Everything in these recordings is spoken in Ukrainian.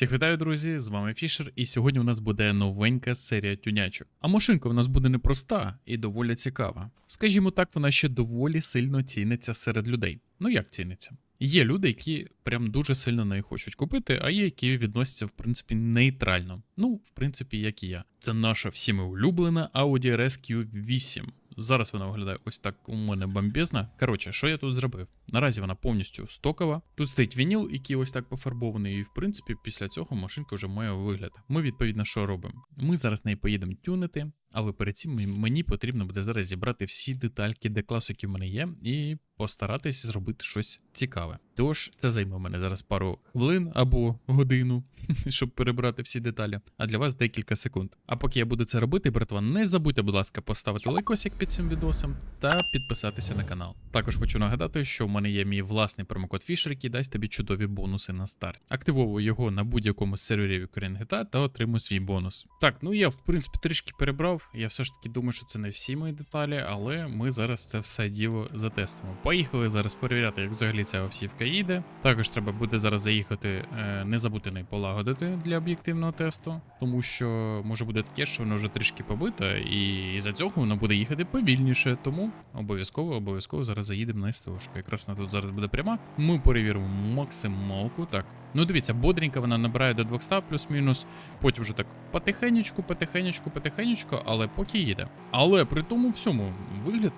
Всіх вітаю, друзі! З вами Фішер, і сьогодні у нас буде новенька серія тюнячок. А машинка в нас буде непроста і доволі цікава. Скажімо так, вона ще доволі сильно ціниться серед людей. Ну як ціниться? Є люди, які прям дуже сильно неї хочуть купити, а є, які відносяться, в принципі, нейтрально. Ну, в принципі, як і я. Це наша всіми улюблена Audi RS Q8. Зараз вона виглядає ось так у мене бомбезна. Коротше, що я тут зробив? Наразі вона повністю стокова. Тут стоїть вініл, який ось так пофарбований, і в принципі після цього машинка вже має вигляд. Ми відповідно що робимо? Ми зараз неї поїдемо тюнити, але перед цим мені- потрібно буде зараз зібрати всі детальки D-класу, які в мене є, і постаратися зробити щось цікаве. Тож це займе в мене зараз пару хвилин або годину, щоб перебрати всі деталі. А для вас декілька секунд. А поки я буду це робити, братва, не забудьте, будь ласка, поставити лайкосик під цим відосом та підписатися на канал. Також хочу нагадати, що в мене є мій власний промокод Fisher, який дасть тобі чудові бонуси на старт. Активовую його на будь-якому з серверів Ukraine та отримую свій бонус. Так, ну я в принципі трішки перебрав. Я все ж таки думаю, що це не всі мої деталі, але ми зараз це все діло затестимо. Поїхали зараз перевіряти, як взагалі ця автівка їде. Також треба буде зараз заїхати, е, не забути неї полагодити для об'єктивного тесту, тому що може буде таке, що воно вже трішки побите, і за цього воно буде їхати повільніше. Тому обов'язково, обов'язково зараз заїдемо на СТОшку. Якраз вона тут зараз буде пряма. Ми перевіримо максималку. Так. Ну дивіться, бодренько вона набирає до 200 плюс-мінус. Потім вже так потихенечку, потихенечку, потихенечку, але поки їде. Але при тому всьому вигляд,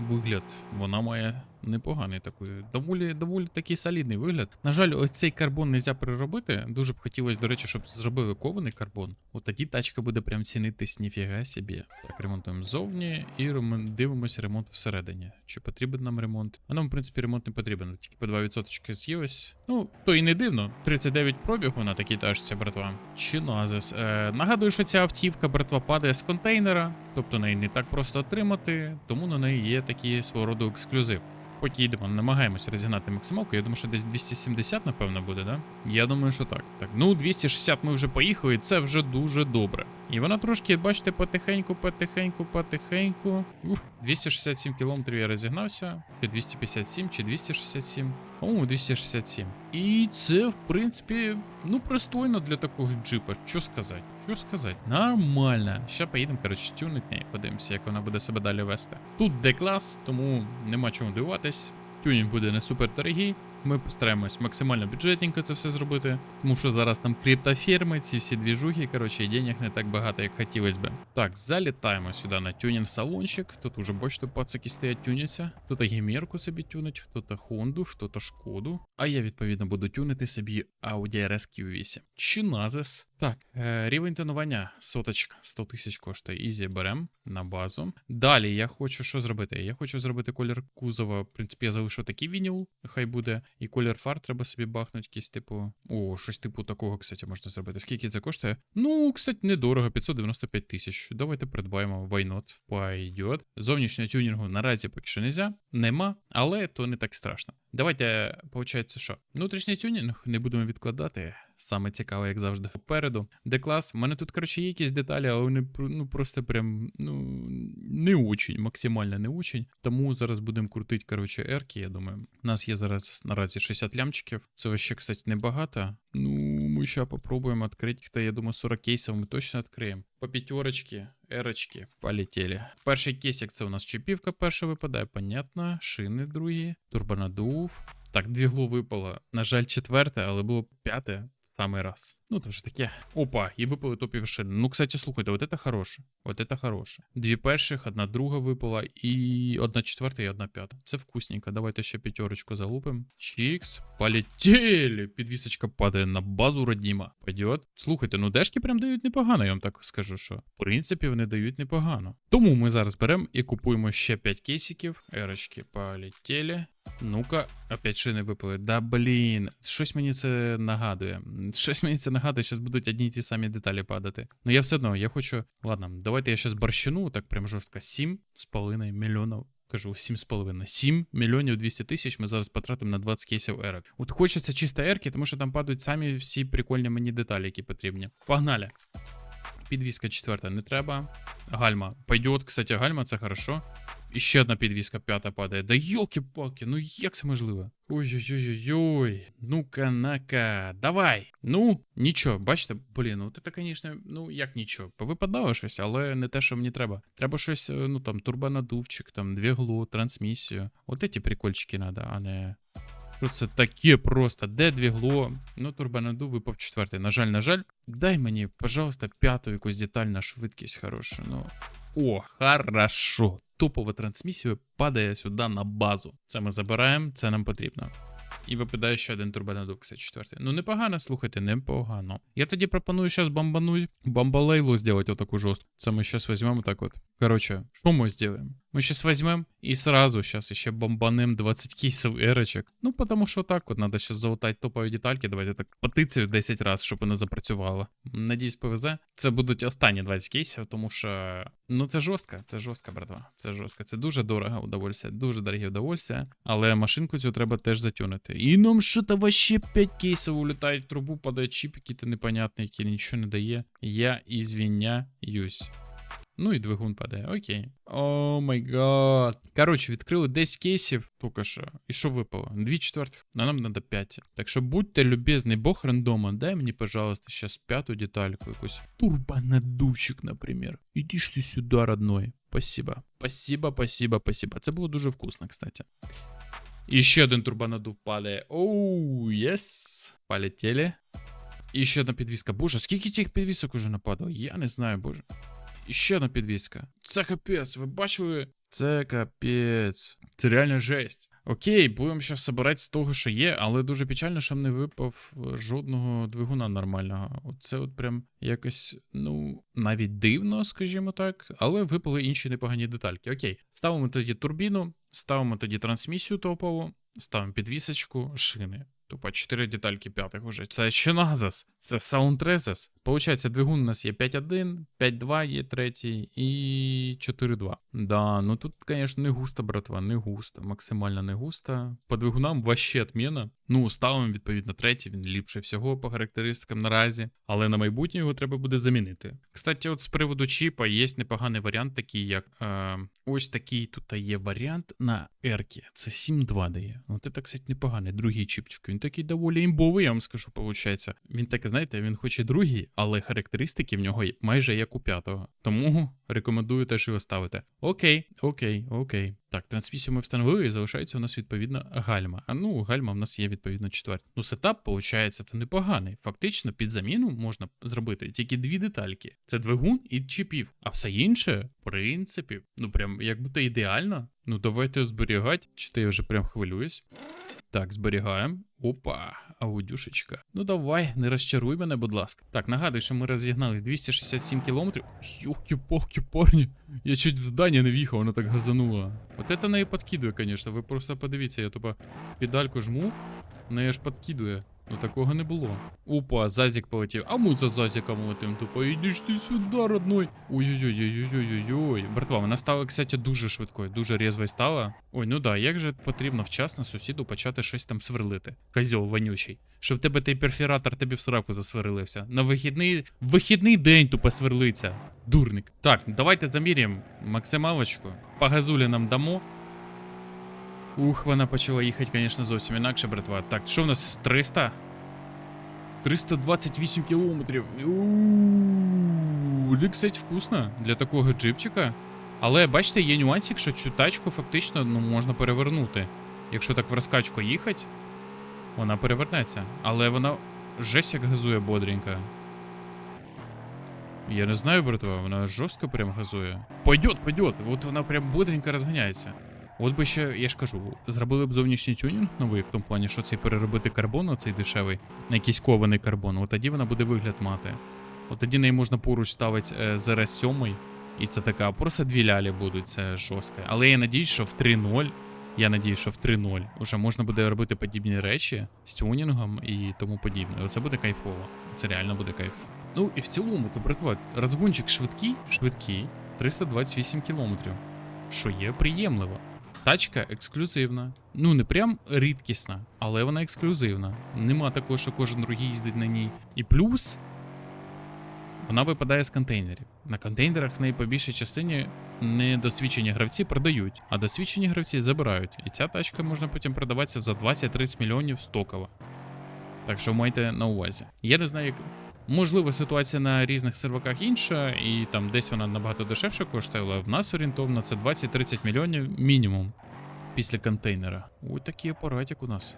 вигляд, вона має непоганий такий, доволі, доволі такий солідний вигляд. На жаль, ось цей карбон не можна переробити. Дуже б хотілося, до речі, щоб зробили кований карбон. От тоді тачка буде прям цінитись ніфіга собі. Так, ремонтуємо ззовні і дивимося ремонт всередині. Чи потрібен нам ремонт? А нам, в принципі, ремонт не потрібен, тільки по 2% з'їлось. Ну, то і не дивно. 39 пробігу на такій тачці, братва. Чи назис. Е, нагадую, що ця автівка, братва, падає з контейнера, тобто неї не так просто отримати, тому на неї є такий свого роду ексклюзив. Поки йдемо, намагаємося розігнати максималку. Я думаю, що десь 270, напевно, буде, да? Я думаю, що так. Так, ну 260 ми вже поїхали, це вже дуже добре. І вона трошки, бачите, потихеньку, потихеньку, потихеньку. Уф, 267 кілометрів я розігнався. Чи 257, чи 267. По-моєму, 267. І це, в принципі, ну, пристойно для такого джипа. Що сказати? Що сказати? Нормально. Ще поїдемо, коротше, тюнить неї, подивимося, як вона буде себе далі вести. Тут D-клас, тому нема чому дивуватись. Тюнінг буде не супер дорогий. Ми постараємось максимально бюджетненько це все зробити, тому що зараз там криптоферми, ці всі двіжухи, коротше, і денег не так багато, як хотілося би. Так, залітаємо сюди на тюнінг салончик. Тут уже бачите, пацики стоять тюняться. Тут гімерку собі тюнить, хто-то Хонду, хто-то шкоду. А я відповідно буду тюнити собі Audi RS Q8. Чи назис? Так, е, рівень тонування, соточка, 100 тисяч коштує. Ізі берем на базу. Далі я хочу що зробити? Я хочу зробити колір кузова. В принципі, я залишу такий вініл, хай буде. І колір фар треба собі бахнути, якийсь типу. О, щось типу такого, кстати, можна зробити. Скільки це коштує? Ну, кстати, недорого, 595 тисяч. Давайте придбаємо not? Пойдет. Зовнішнього тюнінгу наразі поки що нельзя. Нема, але то не так страшно. Давайте, виходить, що? Внутрішній тюнінг не будемо відкладати. Саме цікаве, як завжди, попереду. Де-клас, у мене тут, коротше, є якісь деталі, але вони ну, просто прям ну, не очень, максимально не очень. Тому зараз будемо крутити, коротше, ерки, я думаю. У нас є зараз наразі 60 лямчиків. Це вообще, кстати, небагато. Ну, ми ще попробуємо відкрити. Та я думаю, 40 кейсів ми точно відкриємо. По п'ятерочки, ерочки, полетіли. Перший кейсик це у нас чіпівка перша випадає, понятно. Шини другі, турбонадув. Так, дві глу випало. На жаль, четверте, але було п'яте. Самий раз. Ну, то ж таке. Опа, і випали топів шин. Ну, кстати, слухайте, от це хороше. От це хороше. Дві перших, одна друга випала, і одна четверта, і одна п'ята. Це вкусненько. Давайте ще п'ятерочку залупимо. Чікс. Полетіли. Підвісочка падає на базу родніма. Пойдет. Слухайте, ну дешки прям дають непогано, я вам так скажу, що. В принципі, вони дають непогано. Тому ми зараз беремо і купуємо ще 5 кейсиків. Ерочки полетіли. Ну-ка, опять шини випали. Да блін, щось мені це нагадує. Щось мені це нагадує, зараз будуть одні й ті самі деталі падати. Ну я все одно, я хочу. Ладно, давайте я зараз борщину, так прям жорстко. 7,5 мільйонів. Кажу, 7,5. 7 мільйонів 200 тисяч ми зараз потратимо на 20 кейсів ерок. От хочеться чисто ерки, тому що там падають самі всі прикольні мені деталі, які потрібні. Погнали. Підвіска четверта не треба. Гальма. Пойдет, кстати, гальма, це хорошо. І ще одна підвіска п'ята падає. Да йоки-палки, ну як це можливо? Ой-ой-ой-ой. Ну-ка, на-ка, давай. Ну, нічого, бачите, блін, ну це, звісно, ну як нічого. Повипадало щось, але не те, що мені треба. Треба щось, е, ну там, турбонадувчик, там, двіглу, трансмісію. От ці прикольчики треба, а не. Що це таке просто? Де двігло? Ну, турбонадув випав четвертий. На жаль, на жаль. Дай мені, пожалуйста, п'яту якусь деталь на швидкість хорошу. Ну. О, хорошо. Топова трансмісія падає сюди на базу. Це ми забираємо, це нам потрібно. І випадає ще один турбонадув, кстати, четвертий. Ну, непогано, слухайте, непогано. Я тоді пропоную зараз бомбануть, бомбалейлу зробити отаку жорстку. Це ми зараз візьмемо так от. Короче, що ми зробимо? Мы сейчас возьмем и сразу сейчас еще бомбанем 20 кейсов эрочек. Ну, потому що так от надо сейчас залутати топові детальки. Давайте так потицею 10 раз, щоб вона запрацювала. Надіюсь, повезе. Це будуть останні 20 кейсів, тому що. Ну, це жорстко, це жорстко, братва. Це жорстко. Це дуже дорого удовольствие, дуже дорогі удовольствия. Але машинку цю треба теж затюнити. І нам що то вообще 5 кейсів улітають в трубу, падає чіп, який то непонятний, який нічого не дає. Я ізвиняюсь. Ну і двигун падає, окей. О май гад. Коротше, відкрили 10 кейсів тільки що. І що випало? Дві четвертих, а нам треба 5. Так що будьте любезний, бог рандома, дай мені, пожалуйста, сейчас п'яту детальку якусь. Турбонадувчик, наприклад. Іди ж ти сюди, родной. Спасибо. Спасибо, спасибо, спасибо. Це було дуже вкусно, кстати. І ще один турбонадув падає. Оу, єс. Полетели. І ще одна підвіска. Боже, скільки тих підвісок уже нападало? Я не знаю, боже. І ще одна підвіска. Це капець, ви бачили? Це капець. Це реально жесть. Окей, будемо зараз собирати з того, що є, але дуже печально, що не випав жодного двигуна нормального. Оце от прям якось, ну, навіть дивно, скажімо так, але випали інші непогані детальки. Окей, ставимо тоді турбіну, ставимо тоді трансмісію топову, ставимо підвісочку, шини. Тупо 4 детальки п'ятих уже. Це що назас? Це Soundreses. Получається, двигун у нас є 5.1, 5.2 є третій і 4.2. Да, ну тут, звісно, не густо, братва, не густо. Максимально не густо. По двигунам вообще отміна. Ну, ставимо, відповідно, третій, він ліпше всього по характеристикам наразі. Але на майбутнє його треба буде замінити. Кстати, от з приводу чіпа є непоганий варіант, такий, як е, ось такий тут є варіант на Еркі. Це 7.2 дає. От це, так кстати, непоганий. Другий чіпчик. Він такий доволі імбовий, я вам скажу, виходить. Він так, знаєте, він хоч і другий, але характеристики в нього майже як у п'ятого. Тому рекомендую теж його ставити. Окей, окей, окей. Так, трансмісію ми встановили і залишається у нас відповідно гальма. А ну, гальма в нас є відповідно четверта. Ну, сетап, виходить, то непоганий. Фактично, під заміну можна зробити тільки дві детальки: це двигун і чіпів. А все інше, в принципі, ну прям як будто ідеально. Ну, давайте зберігати. Чи то я вже прям хвилююсь. Так, зберігаємо. Опа, аудюшечка. Ну давай, не розчаруй мене, будь ласка. Так, нагадую, що ми розігнались 267 кілометрів. Йокі-похкі, парні. Я чуть в здання не в'їхав, вона так газанула. От это неї подкидує, звісно. Ви просто подивіться, я тупо педальку жму, неї аж подкидує. Ну такого не було. Опа, зазік полетів. А ми за зазіком летим. Тупо іди ти сюди, родной. Ой-ой-ой-ой-ой-ой-ой. Братва, вона стала, кстати, дуже швидкою, дуже різвою стала. Ой, ну да, як же потрібно вчасно сусіду почати щось там сверлити. Козьол вонючий. Щоб тебе той перфіратор тобі в сраку засверлився. На вихідний вихідний день тупо сверлиться. Дурник. Так, давайте заміряємо максималочку. По газулі нам дамо. Ух, вона почала їхати, звісно, зовсім інакше, братва. Так, що в нас 300? 328 кілометрів. Ууу, кстати, вкусно для такого джипчика. Але бачите, є нюансик, що цю тачку фактично ну, можна перевернути. Якщо так в розкачку їхати, вона перевернеться. Але вона жесть як газує бодренько. Я не знаю, братва, вона жорстко прям газує. Пойдет, пойдет. От вона прям бодренько розганяється. От би ще, я ж кажу, зробили б зовнішній тюнінг новий, в тому плані, що цей переробити карбон, оцей дешевий, на якийсь кований карбон, от тоді вона буде вигляд мати. От тоді неї можна поруч ставити е, ЗРС 7, і це така, просто дві лялі будуть, це жорстко. Але я надіюсь, що в 3.0, я надіюсь, що в 3.0 вже можна буде робити подібні речі з тюнінгом і тому подібне. Оце буде кайфово. Це реально буде кайф. Ну і в цілому, то братва, розгончик швидкий, швидкий, 328 кілометрів. Що є приємливо. Тачка ексклюзивна. Ну, не прям рідкісна, але вона ексклюзивна. Нема такого, що кожен другий їздить на ній. І плюс. Вона випадає з контейнерів. На контейнерах в неї по більшій частині недосвідчені гравці продають, а досвідчені гравці забирають. І ця тачка можна потім продаватися за 20-30 мільйонів стоково. Так що майте на увазі. Я не знаю, як. Можливо, ситуація на різних серваках інша, і там десь вона набагато дешевше коштує, але в нас орієнтовно це 20-30 мільйонів мінімум після контейнера. Ой, такий апаратик у нас.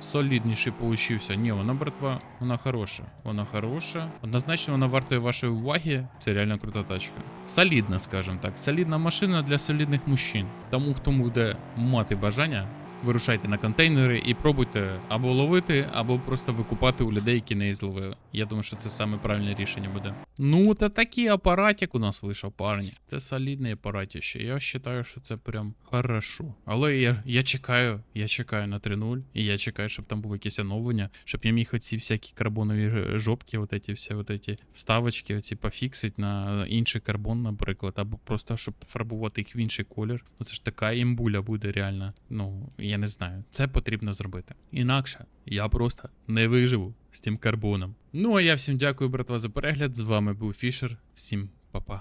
Солідніший получився. Ні, вона, братва, вона хороша. Вона хороша. Однозначно вона вартує вашої уваги. Це реально крута тачка. Солідна, скажімо так. Солідна машина для солідних мужчин. Тому хто буде мати бажання, вирушайте на контейнери і пробуйте або ловити, або просто викупати у людей, які не зловили. Я думаю, що це саме правильне рішення буде. Ну, та такий апаратик у нас вийшов, парні. Це солідний апаратіще. Я вважаю, що це прям хорошо. Але я, я чекаю, я чекаю на 3.0, і я чекаю, щоб там було якесь оновлення, щоб я міг оці всякі карбонові жопки, от эти всі от эти вставочки, оці пофіксить на інший карбон, наприклад, або просто щоб фарбувати їх в інший колір. Ну це ж така імбуля буде реально. Ну, я не знаю. Це потрібно зробити. Інакше я просто не виживу з тим карбоном. Ну а я всім дякую, братва, за перегляд. З вами був Фішер. Всім па-па.